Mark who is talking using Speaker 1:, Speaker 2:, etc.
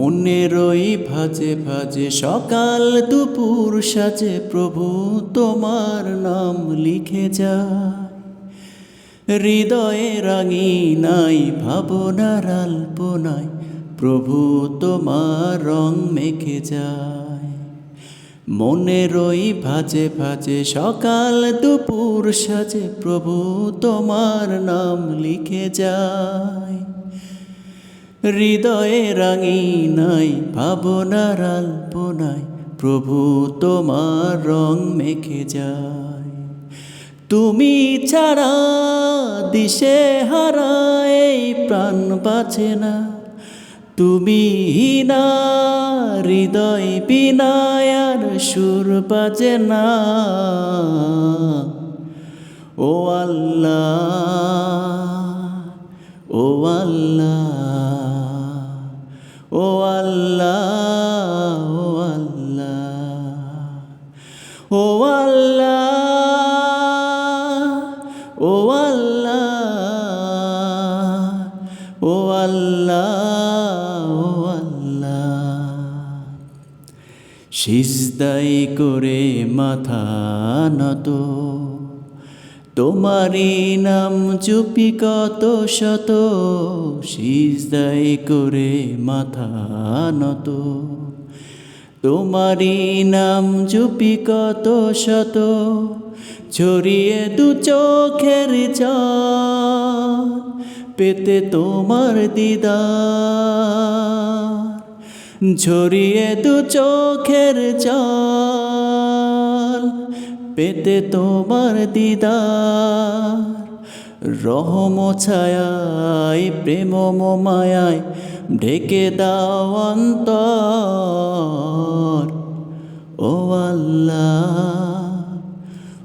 Speaker 1: মনের ওই ভাজে ভাজে, সকাল দুপুর সাজে, প্রভু তোমার নাম লিখে যায় হৃদয়ে রাঙি নাই ভাবনার আল্পনায়, প্রভু তোমার রং মেখে যায়। মনের ওই ভাজে ভাজে, সকাল দুপুর সাজে, প্রভু তোমার নাম লিখে যায়। হৃদয়ে রাঙি নাই, ভাবনার আল্পনায় প্রভু তোমার রং মেখে যায়। তুমি ছাড়া দিশে এই প্রাণ বাঁচে না। তুমি না হৃদয় বিনায়ার সুর বাজে না। ও আল্লাহ ও আল্লাহ। আল্লাহ, ও আল্লাহ ও আল্লাহ ও আল্লাহ। সিজদাই করে মাথা নত, তোমারই নাম চুপি কত শত, সিজদাই করে মাথা নত। তোমারই নাম চুপি কত শত? ছড়িয়ে দু চোখের জল পেতে তোমার দিদার। ঝরিয়ে দু চোখের জল পেতে তোমার দিদার। রহম ছায়ায়, প্রেম মায়ায় ঢেকে দাও অন্তর।